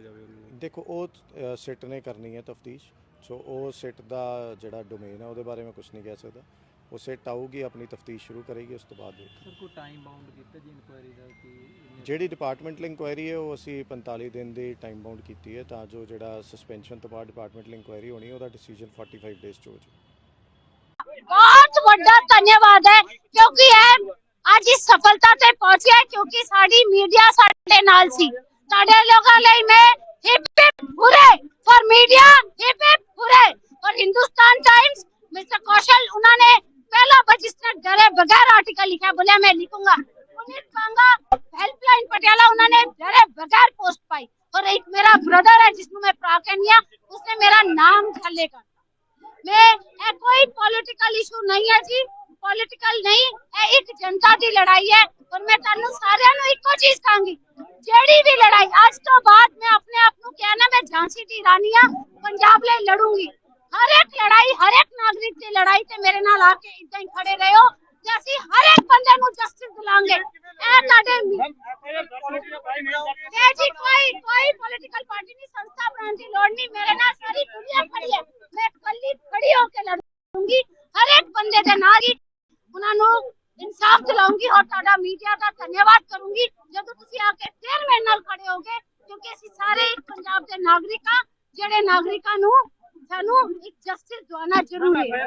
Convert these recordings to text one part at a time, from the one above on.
ਕੀਤਾ ਜਾਵੇ ਉਹਨੂੰ। ਦੇਖੋ ਉਹ ਸਿਟ ਨੇ ਕਰਨੀ ਹੈ ਤਫਤੀਸ਼ ਸੋ ਉਹ ਸਿਟ ਦਾ ਜਿਹੜਾ ਡੋਮੇਨ ਹੈ ਉਹਦੇ ਬਾਰੇ ਮੈਂ ਕੁਝ ਨਹੀਂ ਕਹਿ ਸਕਦਾ। ਉਹ ਸਿਟ ਆਊਗੀ ਆਪਣੀ ਤਫਤੀਸ਼ ਸ਼ੁਰੂ ਕਰੇਗੀ ਉਸ ਤੋਂ ਬਾਅਦ ਸਰ ਕੋਈ ਟਾਈਮ ਬਾਉਂਡ ਕੀਤਾ ਜੀ ਇਨਕੁਆਇਰੀ ਦਾ ਕਿ ਜਿਹੜੀ ਡਿਪਾਰਟਮੈਂਟਲ ਇਨਕੁਆਇਰੀ ਹੈ ਉਹ ਅਸੀਂ 45 ਦਿਨ ਦੀ ਟਾਈਮ ਬਾਉਂਡ ਕੀਤੀ ਹੈ ਤਾਂ ਜੋ ਜਿਹੜਾ ਸਸਪੈਂਸ਼ਨ ਤੋਂ ਬਾਅਦ ਡਿਪਾਰਟਮੈਂਟਲ ਇਨਕੁਆਇਰੀ ਹੋਣੀ ਉਹਦਾ ਡਿਸੀਜਨ 45 ਡੇਜ਼ 'ਚ ਹੋ ਜਾਵੇ। ਬਹੁਤ ਵੱਡਾ ਧੰਨਵਾਦ ਹੈ ਕਿਉਂਕਿ ਇਹ ਅੱਜ ਇਸ ਸਫਲਤਾ ਤੇ ਪਹੁੰਚਿਆ ਹੈ ਕਿਉਂਕਿ ਸਾਡੀ ਮੀਡੀਆ ਸਾਡੇ ਨਾਲ ਸੀ। ਸਾਡੇ ਲੋਕਾਂ ਲਈ ਮੈਂ hip hip hurray for media hip hip hurray और हिंदुस्तान टाइम्स मिस्टर कौशल उन्होंने पहला रजिस्टर डरे बगैर आर्टिकल लिखा बोले मैं लिखूँगा। पुनीत पांगा हेल्पलाइन पटियाला उन्होंने डरे बगैर पोस्ट पाई। और एक मेरा ब्रदर है जिसमें मैं प्राकन्या उसने मेरा नाम खले कर मैं ए, कोई पॉलिटिकल इशू नहीं है जी। पॉलिटिकल नहीं ਇਹ ਇੱਕ ਜਨਤਾ ਦੀ ਲੜਾਈ ਹੈ ਔਰ ਮੈਂ ਤੁਹਾਨੂੰ ਸਾਰਿਆਂ ਨੂੰ ਇੱਕੋ ਚੀਜ਼ ਕਹਾਂਗੀ ਜਿਹੜੀ ਵੀ ਲੜਾਈ, ਅੱਜ ਤੋਂ ਬਾਅਦ ਮੈਂ ਆਪਣੇ ਆਪ ਨੂੰ ਕਹਿਣਾ, ਮੈਂ ਝਾਂਸੀ ਦੀ ਰਾਣੀ ਹਾਂ, ਪੰਜਾਬ ਲਈ ਲੜੂੰਗੀ। ਹਰ ਇੱਕ ਲੜਾਈ, ਹਰ ਇੱਕ ਨਾਗਰਿਕ ਦੀ ਲੜਾਈ ਤੇ ਮੇਰੇ ਨਾਲ ਆ ਕੇ ਇਦਾਂ ਹੀ ਖੜੇ ਰਹੋ ਤੇ ਅਸੀਂ ਹਰ ਇੱਕ ਬੰਦੇ ਨੂੰ ਜਸਟਿਸ ਦਿਲਾਂਗੇ। ਇਹ ਤੁਹਾਡੇ ਇਹ ਜੀ ਕੋਈ ਕੋਈ ਪੋਲਿਟੀਕਲ ਪਾਰਟੀ ਨਹੀਂ, ਸੰਸਥਾ ਬਣਾਉਣ ਦੀ ਲੋੜ ਨਹੀਂ, ਮੇਰੇ ਨਾਲ ਸਾਰੀ ਦੁਨੀਆ ਖੜੀ ਹੈ। ਮੈਂ ਇਕੱਲੀ ਖੜੀ ਹੋ ਕੇ ਲੜੂੰਗੀ, ਹਰ ਇੱਕ ਬੰਦੇ ਦੇ ਨਾਲ ਹੀ। ਉਹਨਾਂ ਨੂੰ ਇਨਸਾਫ ਦਿਲਾਉਂਗੀ ਔਰ ਤੁਹਾਡਾ ਮੀਡੀਆ ਦਾ ਧੰਨਵਾਦ ਕਰੂੰਗੀ। ਜਦੋਂ ਤੁਸੀਂ ਆ ਕੇ ਫੇਰ ਮੇਰੇ ਨਾਲ ਖੜੇ ਹੋਗੇ ਕਿਉਂਕਿ ਅਸੀਂ ਸਾਰੇ ਇੱਕ ਪੰਜਾਬ ਦੇ ਨਾਗਰਿਕ ਹਾਂ, ਜਿਹੜੇ ਨਾਗਰਿਕਾਂ ਨੂੰ ਸਾਨੂੰ ਇੱਕ ਜਸਟਿਸ ਦਵਾਉਣਾ ਜ਼ਰੂਰੀ ਹੈ।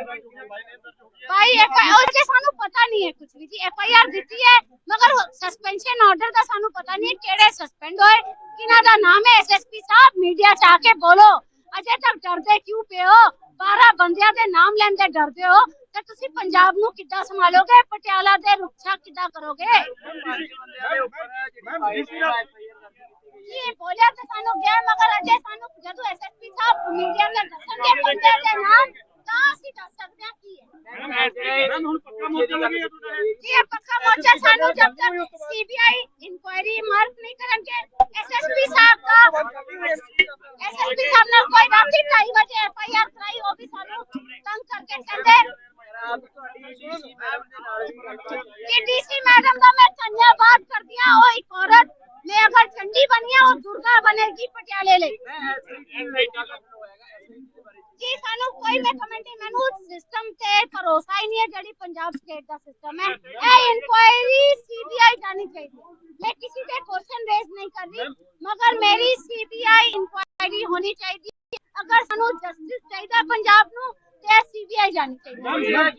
ਭਾਈ ਐਫ ਆਈ ਆਰ ਜੇ ਸਾਨੂੰ ਪਤਾ ਨਹੀਂ ਹੈ ਕੁਝ ਵੀ ਜੀ ਐਫ ਆਈ ਆਰ ਦਿੱਤੀ ਹੈ, ਮਗਰ ਸਸਪੈਂਸ਼ਨ ਆਰਡਰ ਦਾ ਸਾਨੂੰ ਪਤਾ ਨਹੀਂ ਹੈ ਕਿਹੜੇ ਸਸਪੈਂਡ ਹੋਏ, ਕਿਹਨਾਂ ਦਾ ਨਾਮ ਹੈ। ਐਸਐਸਪੀ ਸਾਹਿਬ ਮੀਡੀਆ ਚ ਆ ਕੇ ਬੋਲੋ। ਅਜੇ ਤੱਕ ਡਰਦੇ ਕਿਉਂ ਪਏ ਹੋ? 12 ਬੰਦਿਆਂ ਦੇ ਨਾਮ ਲੈਂਦੇ ਡਰਦੇ ਹੋ? ਤੇ ਤੁਸੀਂ ਪੰਜਾਬ ਨੂੰ ਕਿੱਦਾਂ ਸੰਭਾਲੋਗੇ? ਪਟਿਆਲਾ ਦੇ ਰੁਕਸ਼ਾ ਕਿੱਦਾਂ ਕਰੋਗੇ? ਇਹ ਬੋਲਿਆ ਤੇ ਸਾਨੂੰ ਗਿਆ ਮਗਰ ਅਜੇ? ਸਾਨੂੰ ਜਦੋਂ ਐਸਐਸਪੀ ਸਾਹਿਬ ਮੀਡੀਆ ਨੇ ਦੱਸਣਗੇ ਬੰਦੇ ਦੇ ਨਾਮ ਤਾਂ ਅਸੀਂ ਦੱਸ ਸਕਦੇ ਹਾਂ ਕੀ ਹੈ। ਇਹ। ਪੱਕਾ ਮੋਰਚਾ? ਸਾਨੂੰ ਜਬ ਤੱਕ ਸੀਬੀਆਈ ਇਨਕੁਆਇਰੀ ਮਾਰਕ ਨਹੀਂ ਕਰਨਗੇ ਐਸਐਸਪੀ ਸਾਹਿਬ ਦਾ ਐਸਐਸਪੀ ਸਾਹਿਬ ਨੇ ਕੋਈ ਰਾਤੀ 2:30 ਵਜੇ ਐਫਆਈਆਰ ਕਰਾਈ, ਉਹ ਵੀ ਸਾਨੂੰ ਤੰਗ ਕਰਕੇ ਕਹਿੰਦੇ। ਕਿ ਡੀਸੀ ਮੈਡਮ ਦਾ ਮੈਂ ਧੰਨਵਾਦ ਕਰਦੀ ਹਾਂ, ਉਹ ਇੱਕ ਔਰਤ ਮੈਂ ਅਗਰ ਚੰਡੀ ਬਣੀ ਹਾਂ ਉਹ ਦੁਰਗਾ ਬਣੇਗੀ ਪਟਿਆਲੇ ਲਈ। ਜੀ ਸਾਨੂੰ ਕੋਈ ਮੈਂ ਕਮੈਂਟ ਨਹੀਂ ਮੈਨੂੰ ਸਿਸਟਮ ਤੇ ਭਰੋਸਾ ਹੀ ਨਹੀਂ ਹੈ ਜਿਹੜੀ ਪੰਜਾਬ ਸਟੇਟ ਦਾ ਸਿਸਟਮ ਹੈ। ਇਹ ਇਨਕੁਆਇਰੀ ਸੀਬੀਆਈ ਜਾਣੀ ਚਾਹੀਦੀ। ਮੈਂ ਕਿਸੇ ਤੇ ਕੁਐਸਚਨ ਰੇਜ਼ ਨਹੀਂ ਕਰ ਰਹੀ ਮਗਰ ਮੇਰੀ ਸੀਬੀਆਈ ਇਨਕੁਆਇਰੀ ਹੋਣੀ ਚਾਹੀਦੀ। ਅਗਰ ਸਾਨੂੰ ਜਸਟਿਸ ਚਾਹੀਦਾ ਪੰਜਾਬ ਨੂੰ ਤੇ ਸੀਬੀਆਈ ਜਾਣੀ ਚਾਹੀਦੀ। ਹੈ।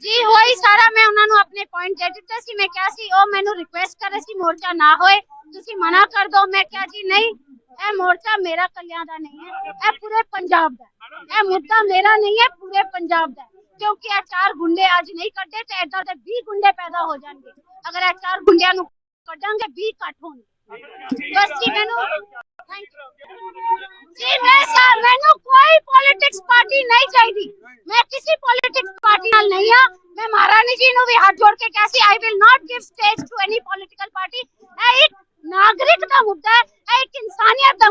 ਜੀ ਹੋਈ ਸਾਰਾ ਮੈਂ ਉਹਨਾਂ ਨੂੰ ਆਪਣੇ ਪੁਆਇੰਟ ਦੇ ਦਿੱਤੇ ਸੀ। ਮੈਂ ਕਿਹਾ ਸੀ ਉਹ ਮੈਨੂੰ ਰਿਕੁਐਸਟ ਕਰੇ ਸੀ ਮੋਰਚਾ ਨਾ ਹੋਏ ਤੁਸੀਂ ਮਨਾ ਕਰ ਦਿਓ ਮੈਂ ਕਿਹਾ ਜੀ ਨਹੀਂ ਇਹ ਮੋਰਚਾ ਮੇਰਾ ਕੱਲਿਆਂ ਦਾ ਨਹੀਂ ਹੈ, ਇਹ ਪੂਰੇ ਪੰਜਾਬ ਦਾ ਹੈ। ਇਹ ਮੁੱਦਾ ਮੇਰਾ ਨਹੀਂ ਹੈ, ਪੂਰੇ ਪੰਜਾਬ ਦਾ ਹੈ। ਕਿਉਂਕਿ ਇਹ ਚਾਰ ਗੁੰਡੇ ਅੱਜ ਨਹੀਂ ਕੱਢੇ ਤੇ ਏਦਾਂ ਦੇ 20 ਗੁੰਡੇ ਪੈਦਾ ਹੋ ਜਾਣਗੇ। ਅਗਰ ਇਹ ਚਾਰ ਗੁੰਡਿਆਂ ਨੂੰ ਕੱਢਾਂਗੇ 20 ਘੱਟ ਹੋਣਗੇ। ਬਸ ਜੀ, ਮੈਨੂੰ ਥੈਂਕ ਯੂ ਜੀ, ਮੈਂ ਸਾ, ਮੈਨੂੰ ਕੋਈ ਪੋਲਿਟਿਕਸ ਪਾਰਟੀ ਨਹੀਂ ਚਾਹੀਦੀ। ਮੈਂ ਕਿਸੇ ਪੋਲਿਟਿਕਸ ਪਾਰਟੀ ਨਾਲ ਨਹੀਂ ਹਾਂ। ਮੈਂ ਮਹਾਰਾਣੀ ਜੀ ਨੂੰ ਵੀ ਹੱਥ ਜੋੜ ਕੇ ਕਿਹਾ ਸੀ I will not give stage to any political party ਇਹ ਇੱਕ ਨਾਗਰਿਕ ਦਾ ਮੁੱਦਾ ਹੈ ਇਹ ਇੱਕ ਇਨਸਾਨੀਅਤ ਦਾ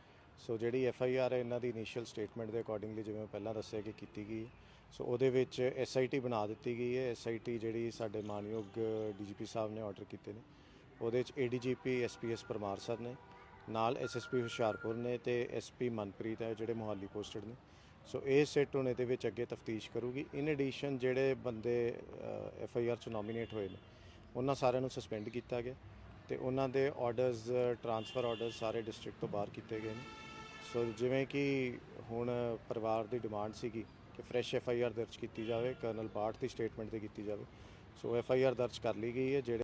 ਸੋ ਜਿਹੜੀ ਐਫ ਆਈ ਆਰ ਹੈ, ਇਹਨਾਂ ਦੀ ਇਨੀਸ਼ੀਅਲ ਸਟੇਟਮੈਂਟ ਦੇ ਅਕੋਰਡਿੰਗਲੀ ਜਿਵੇਂ ਮੈਂ ਪਹਿਲਾਂ ਦੱਸਿਆ ਕਿ ਕੀਤੀ ਗਈ। ਹੈ ਸੋ ਉਹਦੇ ਵਿੱਚ ਐਸ ਆਈ ਟੀ ਬਣਾ ਦਿੱਤੀ ਗਈ ਹੈ। ਐਸ ਆਈ ਟੀ ਜਿਹੜੀ ਸਾਡੇ ਮਾਨਯੋਗ ਡੀਜੀਪੀ ਸਾਹਿਬ ਨੇ ਆਰਡਰ ਕੀਤੇ ਨੇ। ਉਹਦੇ ਵਿੱਚ ਏਡੀਜੀਪੀ ਐਸਪੀਐਸ ਪਰਮਾਰ ਸਰ ਨੇ। ਨਾਲ ਐਸਐਸਪੀ ਹੁਸ਼ਿਆਰਪੁਰ ਨੇ ਤੇ ਐਸਪੀ ਮਨਪ੍ਰੀਤ ਹੈ, ਜਿਹੜੇ ਮੋਹਾਲੀ ਪੋਸਟਡ ਨੇ। ਸੋ ਇਹ ਸੈੱਟ ਹੁਣ ਇਹਦੇ ਵਿੱਚ ਅੱਗੇ ਤਫਤੀਸ਼ ਕਰੂਗੀ। ਇਨ ਐਡੀਸ਼ਨ ਜਿਹੜੇ ਬੰਦੇ ਐਫ ਆਈ ਆਰ ਚ ਨੋਮੀਨੇਟ ਹੋਏ ਨੇ, ਉਹਨਾਂ ਸਾਰਿਆਂ ਨੂੰ ਸਸਪੈਂਡ ਕੀਤਾ ਗਿਆ। ਤੇ ਉਹਨਾਂ ਦੇ ਆਰਡਰਸ ਟਰਾਂਸਫਰ ਆਰਡਰਸ ਸਾਰੇ ਡਿਸਟ੍ਰਿਕਟ ਤੋਂ ਬਾਹਰ ਕੀਤੇ ਗਏ ਨੇ। ਸੋ ਜਿਵੇਂ ਕਿ ਹੁਣ ਪਰਿਵਾਰ ਦੀ ਡਿਮਾਂਡ ਸੀਗੀ ਕਿ ਫਰੈਸ਼ ਐਫ ਆਈ ਆਰ ਦਰਜ ਕੀਤੀ ਜਾਵੇ ਕਰਨਲ ਬਾਠ ਦੀ ਸਟੇਟਮੈਂਟ ਤੇ ਕੀਤੀ ਜਾਵੇ। ਸੋ ਐਫ ਆਈ ਆਰ ਦਰਜ ਕਰ ਲਈ ਗਈ ਹੈ, ਜਿਹੜੇ